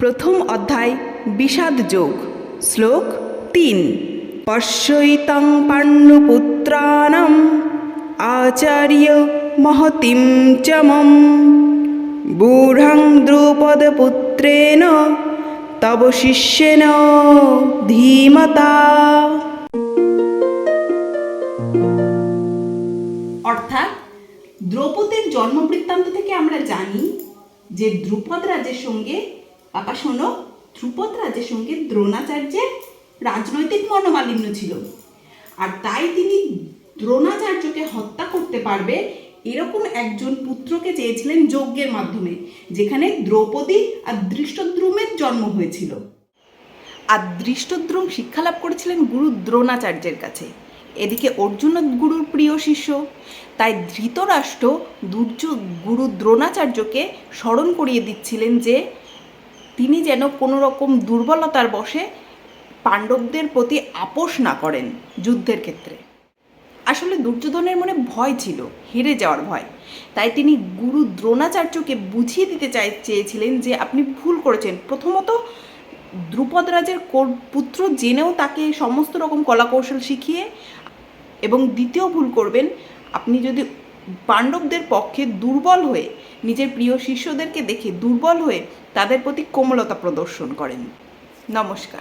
প্রথম অধ্যায় বিষাদ যোগ, শ্লোক তিন। পশ্যৈতং পাণ্ডুপুত্রাণম, আচার্য মহতিম চমম বূঢ়ং দ্রুপদপুত্রেণ, তব শিষ্যেন ধীমতা। অর্থাৎ দ্রৌপদীর জন্মবৃত্তান্ত থেকে আমরা জানি যে দ্রুপদ রাজের সঙ্গে বাবা শোনো, ধ্রুপদ রাজের সঙ্গে দ্রোণাচার্যের রাজনৈতিক মনোমালিন্য ছিল। আর তাই তিনি দ্রোণাচার্যকে হত্যা করতে পারবে এরকম একজন পুত্রকে চেয়েছিলেন যজ্ঞের মাধ্যমে, যেখানে দ্রৌপদী আর দৃষ্টদ্রুমের জন্ম হয়েছিল। আর দৃষ্টদ্রুম শিক্ষালাভ করেছিলেন গুরু দ্রোণাচার্যের কাছে। এদিকে অর্জুন গুরুর প্রিয় শিষ্য। তাই ধৃতরাষ্ট্র দুর্য গুরু দ্রোণাচার্যকে স্মরণ করিয়ে দিচ্ছিলেন যে তিনি যেন কোনো রকম দুর্বলতার বশে পাণ্ডবদের প্রতি আপোষ না করেন যুদ্ধের ক্ষেত্রে। আসলে দুর্যোধনের মনে ভয় ছিল, হেরে যাওয়ার ভয়। তাই তিনি গুরু দ্রোণাচার্যকে বুঝিয়ে দিতে চাই চেয়েছিলেন যে আপনি ভুল করেছেন। প্রথমত, দ্রুপদ রাজের পুত্র জেনেও তাকে সমস্ত রকম কলাকৌশল শিখিয়ে এবং দ্বিতীয় ভুল করবেন। আপনি যদি পাণ্ডবদের পক্ষে দুর্বল হয়ে, নিজের প্রিয় শিষ্যদেরকে দেখে দুর্বল হয়ে তাদের প্রতি কোমলতা প্রদর্শন করেন। নমস্কার।